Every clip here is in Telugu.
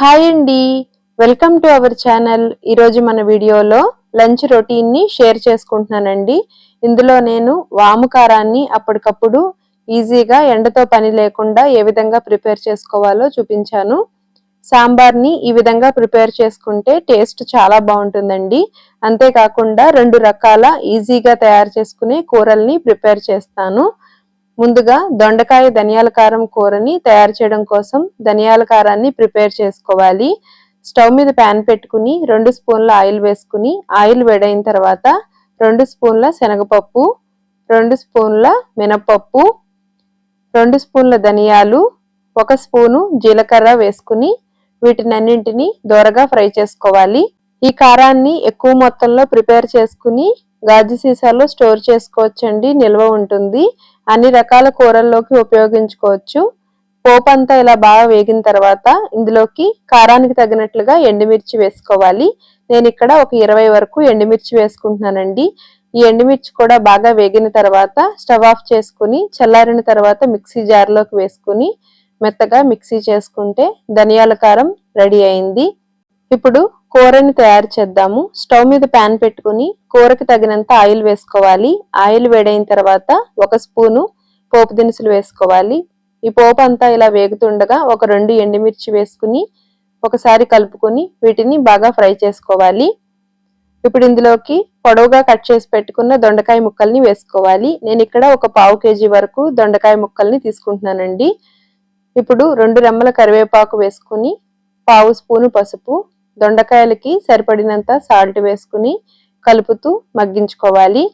హాయ్ అండి. Welcome to our channel. ఈరోజు మన వీడియోలో లంచ్ రొటీన్ని షేర్ చేసుకుంటున్నానండి. ఇందులో నేను వాము కారాన్ని అప్పటికప్పుడు ఈజీగా ఎండతో పని లేకుండా ఏ విధంగా ప్రిపేర్ చేసుకోవాలో చూపించాను. సాంబార్ని ఈ విధంగా ప్రిపేర్ చేసుకుంటే టేస్ట్ చాలా బాగుంటుందండి. అంతేకాకుండా రెండు రకాల ఈజీగా తయారు చేసుకునే కూరల్ని ప్రిపేర్ చేస్తాను. ముందుగా దొండకాయ ధనియాల కారం కూరని తయారు చేయడం కోసం ధనియాల కారాన్ని ప్రిపేర్ చేసుకోవాలి. స్టవ్ మీద ప్యాన్ పెట్టుకుని రెండు స్పూన్ల ఆయిల్ వేసుకుని ఆయిల్ వేడైన తర్వాత రెండు స్పూన్ల శనగపప్పు రెండు స్పూన్ల మినపప్పు రెండు స్పూన్ల ధనియాలు ఒక స్పూను జీలకర్ర వేసుకుని వీటినన్నింటినీ దోరగా ఫ్రై చేసుకోవాలి. ఈ కారాన్ని ఎక్కువ మొత్తంలో ప్రిపేర్ చేసుకుని గాజు సీసాలో స్టోర్ చేసుకోవచ్చండి. నిల్వ ఉంటుంది. అన్ని రకాల కూరల్లోకి ఉపయోగించుకోవచ్చు. పోపు అంతా ఇలా బాగా వేగిన తర్వాత ఇందులోకి కారానికి తగినట్లుగా ఎండుమిర్చి వేసుకోవాలి. నేను ఇక్కడ ఒక ఇరవై వరకు ఎండుమిర్చి వేసుకుంటున్నానండి. ఈ ఎండుమిర్చి కూడా బాగా వేగిన తర్వాత స్టవ్ ఆఫ్ చేసుకుని చల్లారిన తర్వాత మిక్సీ జార్లోకి వేసుకుని మెత్తగా మిక్సీ చేసుకుంటే ధనియాల కారం రెడీ అయింది. ఇప్పుడు కూరని తయారు చేద్దాము. స్టవ్ మీద ప్యాన్ పెట్టుకుని కూరకి తగినంత ఆయిల్ వేసుకోవాలి. ఆయిల్ వేడైన తర్వాత ఒక స్పూను పోపు దినుసులు వేసుకోవాలి. ఈ పోపు అంతా ఇలా వేగుతుండగా ఒక రెండు ఎండుమిర్చి వేసుకుని ఒకసారి కలుపుకొని వీటిని బాగా ఫ్రై చేసుకోవాలి. ఇప్పుడు ఇందులోకి పొడవుగా కట్ చేసి పెట్టుకున్న దొండకాయ ముక్కల్ని వేసుకోవాలి. నేను ఇక్కడ ఒక పావు కేజీ వరకు దొండకాయ ముక్కల్ని తీసుకుంటున్నానండి. ఇప్పుడు రెండు రెమ్మల కరివేపాకు వేసుకుని పావు స్పూను పసుపు దొండకాయలకి సరిపడినంత సాల్ట్ వేసుకుని కలుపుతూ మగ్గించుకోవాలి.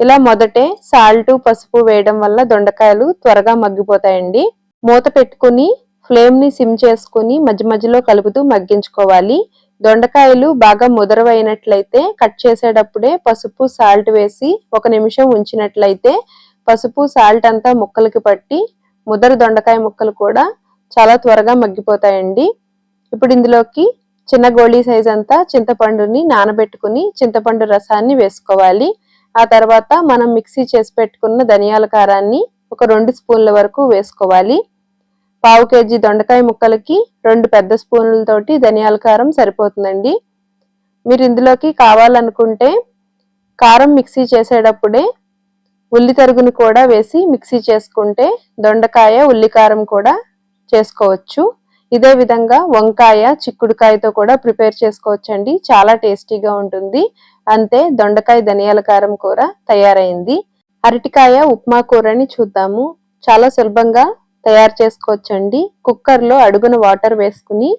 ఇలా మొదటే సాల్ట్ పసుపు వేయడం వల్ల దొండకాయలు త్వరగా మగ్గిపోతాయండి. మూత పెట్టుకుని ఫ్లేమ్ని సిమ్ చేసుకుని మధ్య మధ్యలో కలుపుతూ మగ్గించుకోవాలి. దొండకాయలు బాగా ముదరవైనట్లయితే కట్ చేసేటప్పుడే పసుపు సాల్ట్ వేసి ఒక నిమిషం ఉంచినట్లయితే పసుపు సాల్ట్ అంతా ముక్కలకి పట్టి ముదర దొండకాయ ముక్కలు కూడా చాలా త్వరగా మగ్గిపోతాయండి. ఇప్పుడు ఇందులోకి చిన్న గోళీ సైజ్ అంతా చింతపండుని నానబెట్టుకుని చింతపండు రసాన్ని వేసుకోవాలి. ఆ తర్వాత మనం మిక్సీ చేసి పెట్టుకున్న ధనియాల కారాన్ని ఒక రెండు స్పూన్ల వరకు వేసుకోవాలి. పావు కేజీ దొండకాయ ముక్కలకి రెండు పెద్ద స్పూన్లతోటి ధనియాల కారం సరిపోతుందండి. మీరు ఇందులోకి కావాలనుకుంటే కారం మిక్సీ చేసేటప్పుడే ఉల్లి తరుగుని కూడా వేసి మిక్సీ చేసుకుంటే దొండకాయ ఉల్లికారం కూడా చేసుకోవచ్చు. ఇదే విధంగా వంకాయ చిక్కుడుకాయతో కూడా ప్రిపేర్ చేసుకోవచ్చండి. చాలా టేస్టీగా ఉంటుంది. అంతే దొండకాయ ధనియాల కారం కూర తయారైంది. అరటికాయ ఉప్మా కూరని చూద్దాము. చాలా సులభంగా తయారు చేసుకోవచ్చండి. కుక్కర్లో అడుగున వాటర్ వేసుకుని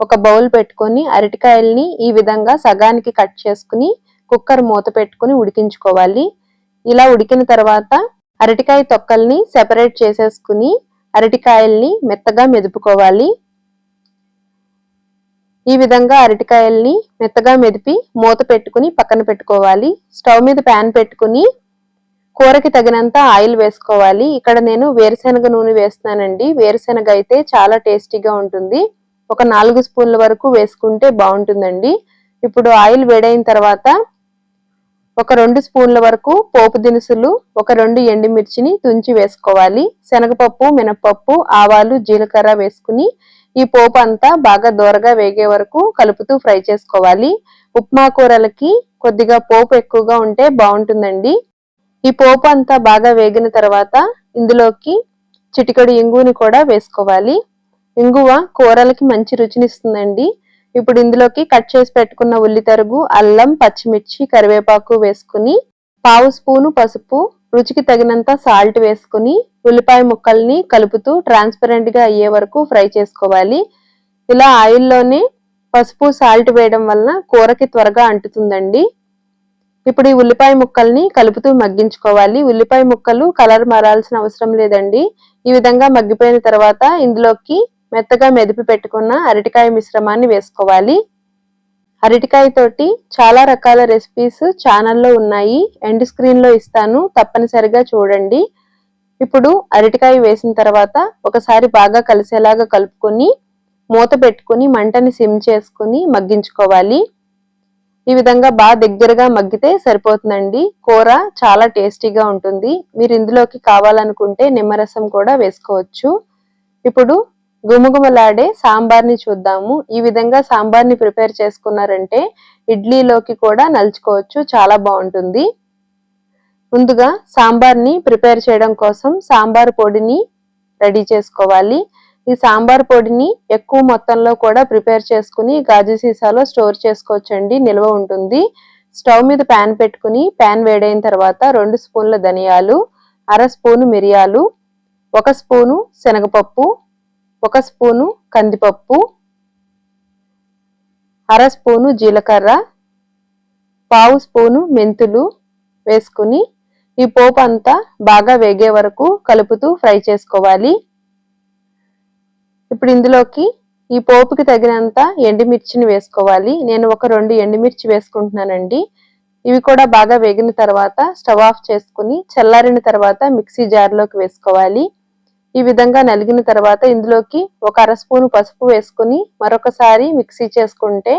ఒక బౌల్ పెట్టుకొని అరటికాయల్ని ఈ విధంగా సగానికి కట్ చేసుకుని కుక్కర్ మూత పెట్టుకుని ఉడికించుకోవాలి. ఇలా ఉడికిన తర్వాత అరటికాయ తొక్కల్ని సెపరేట్ చేసేసుకుని అరటికాయల్ని మెత్తగా మెదుపుకోవాలి. ఈ విధంగా అరటికాయల్ని మెత్తగా మెదిపి మూత పెట్టుకుని పక్కన పెట్టుకోవాలి. స్టవ్ మీద ప్యాన్ పెట్టుకుని కూరకి తగినంత ఆయిల్ వేసుకోవాలి. ఇక్కడ నేను వేరుశెనగ నూనె వేస్తున్నానండి. వేరుశెనగ అయితే చాలా టేస్టీగా ఉంటుంది. ఒక నాలుగు స్పూన్ల వరకు వేసుకుంటే బాగుంటుందండి. ఇప్పుడు ఆయిల్ వేడైన తర్వాత ఒక రెండు స్పూన్ల వరకు పోపు దినుసులు ఒక రెండు ఎండుమిర్చిని తుంచి వేసుకోవాలి. శనగపప్పు మినపప్పు ఆవాలు జీలకర్ర వేసుకుని ఈ పోపు అంతా బాగా దోరగా వేగే వరకు కలుపుతూ ఫ్రై చేసుకోవాలి. ఉప్మా కూరలకి కొద్దిగా పోపు ఎక్కువగా ఉంటే బాగుంటుందండి. ఈ పోపు అంతా బాగా వేగిన తర్వాత ఇందులోకి చిటికడు ఇంగుని కూడా వేసుకోవాలి. ఇంగువ కూరలకి మంచి రుచినిస్తుందండి. ఇప్పుడు ఇందులోకి కట్ చేసి పెట్టుకున్న ఉల్లి తరుగు అల్లం పచ్చిమిర్చి కరివేపాకు వేసుకుని పావు స్పూను పసుపు రుచికి తగినంత సాల్ట్ వేసుకుని ఉల్లిపాయ ముక్కల్ని కలుపుతూ ట్రాన్స్పరెంట్గా అయ్యే వరకు ఫ్రై చేసుకోవాలి. ఇలా ఆయిల్లోనే పసుపు సాల్ట్ వేయడం వలన కూరకి త్వరగా అంటుతుందండి. ఇప్పుడు ఈ ఉల్లిపాయ ముక్కల్ని కలుపుతూ మగ్గించుకోవాలి. ఉల్లిపాయ ముక్కలు కలర్ మారాల్సిన అవసరం లేదండి. ఈ విధంగా మగ్గిపోయిన తర్వాత ఇందులోకి మెత్తగా మెదిపి పెట్టుకున్న అరటికాయ మిశ్రమాన్ని వేసుకోవాలి. అరటికాయ తోటి చాలా రకాల రెసిపీస్ ఛానల్లో ఉన్నాయి. ఎండ్ స్క్రీన్లో ఇస్తాను. తప్పనిసరిగా చూడండి. ఇప్పుడు అరటికాయ వేసిన తర్వాత ఒకసారి బాగా కలిసేలాగా కలుపుకొని మూత పెట్టుకుని మంటని సిమ్ చేసుకుని మగ్గించుకోవాలి. ఈ విధంగా బాగా దగ్గరగా మగ్గితే సరిపోతుందండి. కూర చాలా టేస్టీగా ఉంటుంది. మీరు ఇందులోకి కావాలనుకుంటే నిమ్మరసం కూడా వేసుకోవచ్చు. ఇప్పుడు గుమగుమలాడే సాంబార్ని చూద్దాము. ఈ విధంగా సాంబార్ని ప్రిపేర్ చేసుకున్నారంటే ఇడ్లీలోకి కూడా నలుచుకోవచ్చు. చాలా బాగుంటుంది. ముందుగా సాంబార్ని ప్రిపేర్ చేయడం కోసం సాంబార్ పొడిని రెడీ చేసుకోవాలి. ఈ సాంబార్ పొడిని ఎక్కువ మొత్తంలో కూడా ప్రిపేర్ చేసుకుని గాజు సీసాలో స్టోర్ చేసుకోవచ్చండి. నిల్వ ఉంటుంది. స్టవ్ మీద ప్యాన్ పెట్టుకుని ప్యాన్ వేడైన తర్వాత రెండు స్పూన్ల ధనియాలు అర స్పూను మిరియాలు ఒక స్పూను శనగపప్పు ఒక స్పూను కందిపప్పు అర స్పూను జీలకర్ర పావు స్పూను మెంతులు వేసుకుని ఈ పోపు అంతా బాగా వేగే వరకు కలుపుతూ ఫ్రై చేసుకోవాలి. ఇప్పుడు ఇందులోకి ఈ పోపుకి తగినంత ఎండుమిర్చిని వేసుకోవాలి. నేను ఒక రెండు ఎండుమిర్చి వేసుకుంటున్నానండి. ఇవి కూడా బాగా వేగిన తర్వాత స్టవ్ ఆఫ్ చేసుకుని చల్లారిన తర్వాత మిక్సీ జార్లోకి వేసుకోవాలి. ఈ విధంగా నలిగిన తర్వాత ఇందులోకి ఒక అర స్పూను పసుపు వేసుకుని మరొకసారి మిక్సీ చేసుకుంటే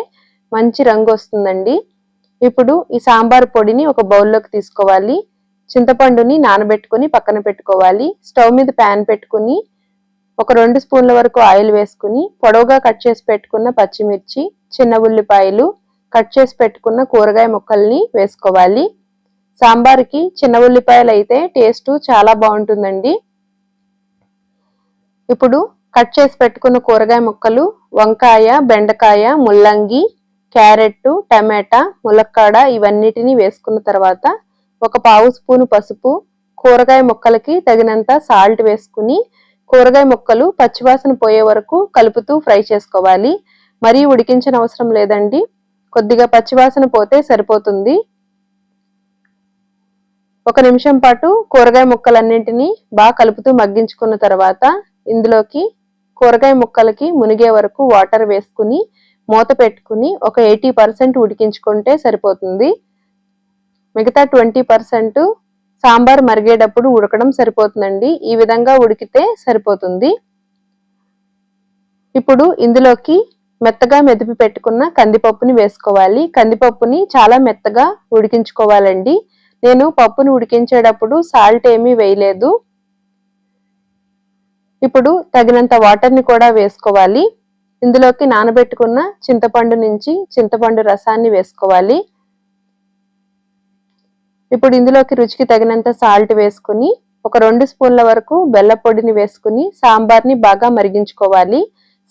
మంచి రంగు వస్తుందండి. ఇప్పుడు ఈ సాంబార్ పొడిని ఒక బౌల్లోకి తీసుకోవాలి. చింతపండుని నానబెట్టుకుని పక్కన పెట్టుకోవాలి. స్టవ్ మీద ప్యాన్ పెట్టుకుని ఒక రెండు స్పూన్ల వరకు ఆయిల్ వేసుకుని పొడవుగా కట్ చేసి పెట్టుకున్న పచ్చిమిర్చి చిన్న ఉల్లిపాయలు కట్ చేసి పెట్టుకున్న కూరగాయ ముక్కల్ని వేసుకోవాలి. సాంబార్కి చిన్న ఉల్లిపాయలు అయితే టేస్ట్ చాలా బాగుంటుందండి. ఇప్పుడు కట్ చేసి పెట్టుకున్న కూరగాయ ముక్కలు వంకాయ బెండకాయ ముల్లంగి క్యారెట్ టమాటా ములక్కాడ ఇవన్నిటిని వేసుకున్న తర్వాత ఒక పావు స్పూను పసుపు కూరగాయ ముక్కలకి తగినంత సాల్ట్ వేసుకుని కూరగాయ ముక్కలు పచ్చివాసన పోయే వరకు కలుపుతూ ఫ్రై చేసుకోవాలి. మరీ ఉడికించిన అవసరం లేదండి. కొద్దిగా పచ్చివాసన పోతే సరిపోతుంది. ఒక నిమిషం పాటు కూరగాయ ముక్కలన్నింటినీ బాగా కలుపుతూ మగ్గించుకున్న తర్వాత ఇందులోకి కూరగాయ ముక్కలకి మునిగే వరకు వాటర్ వేసుకుని మూత పెట్టుకుని ఒక ఎయిటీ పర్సెంట్ ఉడికించుకుంటే సరిపోతుంది. మిగతా ట్వంటీ పర్సెంట్ సాంబార్ మరిగేటప్పుడు ఉడకడం సరిపోతుందండి. ఈ విధంగా ఉడికితే సరిపోతుంది. ఇప్పుడు ఇందులోకి మెత్తగా మెదిపి పెట్టుకున్న కందిపప్పుని వేసుకోవాలి. కందిపప్పుని చాలా మెత్తగా ఉడికించుకోవాలండి. నేను పప్పుని ఉడికించేటప్పుడు సాల్ట్ ఏమీ వేయలేదు. ఇప్పుడు తగినంత వాటర్ని కూడా వేసుకోవాలి. ఇందులోకి నానబెట్టుకున్న చింతపండు నుంచి చింతపండు రసాన్ని వేసుకోవాలి. ఇప్పుడు ఇందులోకి రుచికి తగినంత సాల్ట్ వేసుకుని ఒక రెండు స్పూన్ల వరకు బెల్ల పొడిని వేసుకుని సాంబార్ని బాగా మరిగించుకోవాలి.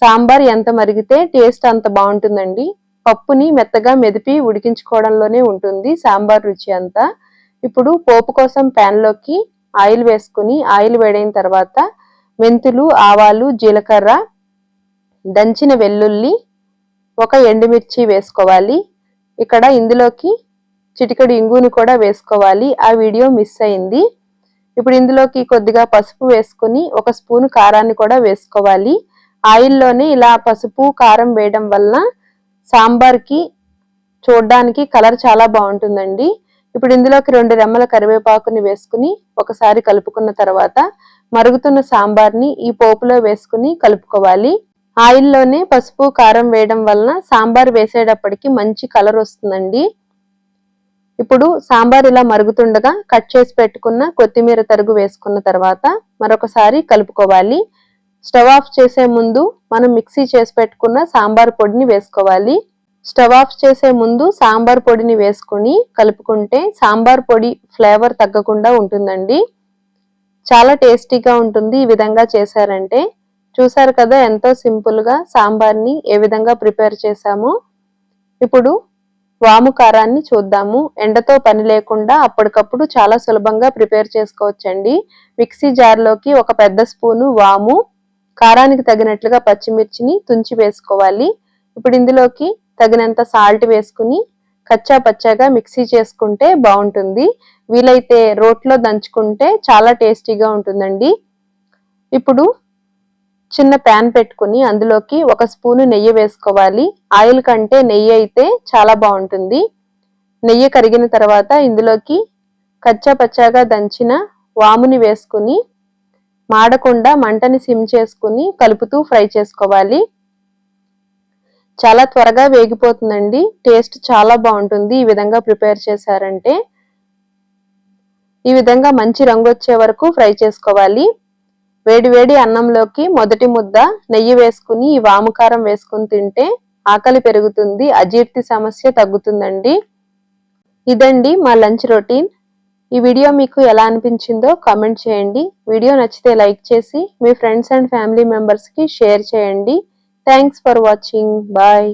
సాంబార్ ఎంత మరిగితే టేస్ట్ అంత బాగుంటుందండి. పప్పుని మెత్తగా మెదిపి ఉడికించుకోవడంలోనే ఉంటుంది సాంబార్ రుచి అంతా. ఇప్పుడు పోపు కోసం ప్యాన్లోకి ఆయిల్ వేసుకుని ఆయిల్ వేడైన తర్వాత మెంతులు ఆవాలు జీలకర్ర దంచిన వెల్లుల్లి ఒక ఎండుమిర్చి వేసుకోవాలి. ఇక్కడ ఇందులోకి చిటికడు ఇంగుని కూడా వేసుకోవాలి. ఆ వీడియో మిస్ అయింది. ఇప్పుడు ఇందులోకి కొద్దిగా పసుపు వేసుకుని ఒక స్పూన్ కారాన్ని కూడా వేసుకోవాలి. ఆయిల్లోనే ఇలా పసుపు కారం వేయడం వలన సాంబార్కి చూడడానికి కలర్ చాలా బాగుంటుందండి. ఇప్పుడు ఇందులోకి రెండు రెమ్మల కరివేపాకుని వేసుకుని ఒకసారి కలుపుకున్న తర్వాత మరుగుతున్న సాంబార్ని ఈ పోపులో వేసుకుని కలుపుకోవాలి. ఆయిల్లోనే పసుపు కారం వేయడం వలన సాంబార్ వేసేటప్పటికి మంచి కలర్ వస్తుందండి. ఇప్పుడు సాంబార్ ఇలా మరుగుతుండగా కట్ చేసి పెట్టుకున్న కొత్తిమీర తరుగు వేసుకున్న తర్వాత మరొకసారి కలుపుకోవాలి. స్టవ్ ఆఫ్ చేసే ముందు మనం మిక్సీ చేసి పెట్టుకున్న సాంబార్ పొడిని వేసుకోవాలి. స్టవ్ ఆఫ్ చేసే ముందు సాంబార్ పొడిని వేసుకుని కలుపుకుంటే సాంబార్ పొడి ఫ్లేవర్ తగ్గకుండా ఉంటుందండి. చాలా టేస్టీగా ఉంటుంది ఈ విధంగా చేశారంటే. చూసారు కదా ఎంతో సింపుల్గా సాంబార్ని ఏ విధంగా ప్రిపేర్ చేశామో. ఇప్పుడు వాము కారాన్ని చూద్దాము. ఎండతో పని లేకుండా అప్పటికప్పుడు చాలా సులభంగా ప్రిపేర్ చేసుకోవచ్చండి. మిక్సీ జార్లోకి ఒక పెద్ద స్పూను వాము కారానికి తగినట్లుగా పచ్చిమిర్చిని తుంచి వేసుకోవాలి. ఇప్పుడు ఇందులోకి తగినంత సాల్ట్ వేసుకుని కచ్చా పచ్చాగా మిక్సీ చేసుకుంటే బాగుంటుంది. వీలైతే రోట్లో దంచుకుంటే చాలా టేస్టీగా ఉంటుందండి. ఇప్పుడు చిన్న ప్యాన్ పెట్టుకుని అందులోకి ఒక స్పూను నెయ్యి వేసుకోవాలి. ఆయిల్ కంటే నెయ్యి అయితే చాలా బాగుంటుంది. నెయ్యి కరిగిన తర్వాత ఇందులోకి కచ్చా పచ్చాగా దంచిన వాముని వేసుకుని మాడకుండా మంటని సిమ్ చేసుకుని కలుపుతూ ఫ్రై చేసుకోవాలి. చాలా త్వరగా వేగిపోతుందండి. టేస్ట్ చాలా బాగుంటుంది. ఈ విధంగా ప్రిపేర్ చేశారంటే ఈ విధంగా మంచి రంగు వచ్చే వరకు ఫ్రై చేసుకోవాలి. వేడి వేడి అన్నంలోకి మొదటి ముద్ద నెయ్యి వేసుకుని ఈ వాముకారం వేసుకుని తింటే ఆకలి పెరుగుతుంది అజీర్తి సమస్య తగ్గుతుందండి. ఇదండి మా లంచ్ రొటీన్. ఈ వీడియో మీకు ఎలా అనిపించిందో కామెంట్ చేయండి. వీడియో నచ్చితే లైక్ చేసి మీ ఫ్రెండ్స్ అండ్ ఫ్యామిలీ మెంబర్స్కి షేర్ చేయండి. Thanks for watching. బాయ్.